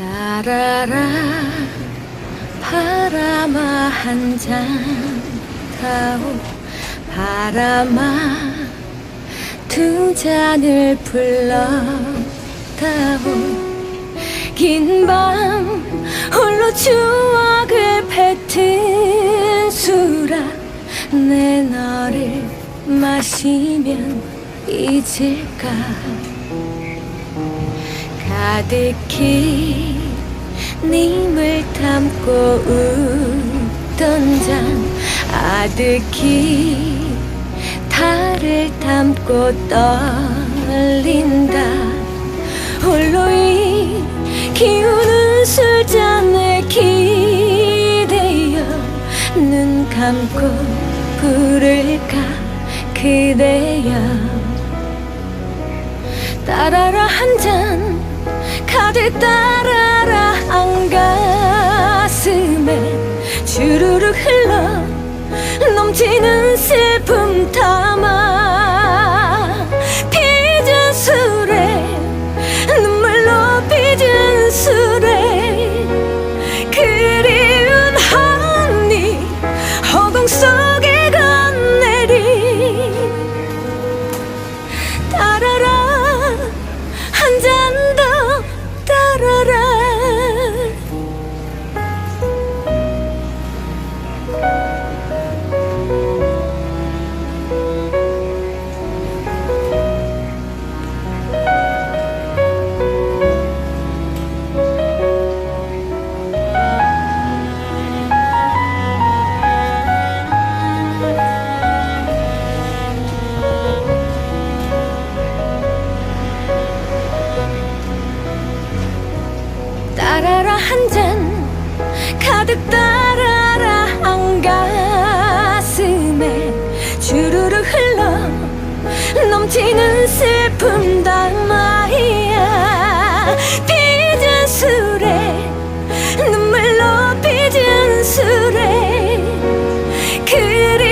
따라라 바람아 한잔 타오. 바람아 두 잔을 불러다오. 긴 밤 홀로 추억을 뱉은 수라 내 너를 마시면 잊을까 가득히 님을 담고 웃던 잔 아득히 달을 담고 떨린다. 홀로 이 기우는 술잔을 기대어 눈 감고 부를까 그대여. 따라라 한잔 따라라 안 가슴에 주르륵 흘러 넘치는 슬픔 담아 빚은 술에 눈물로 빚은 술에 그리운 한입 허공 속에 따라라 한 잔. 가득 따라라 한 가슴에 주르륵 흘러 넘치는 슬픔 담아야 빚은 술에 눈물로 빚은 술에 그리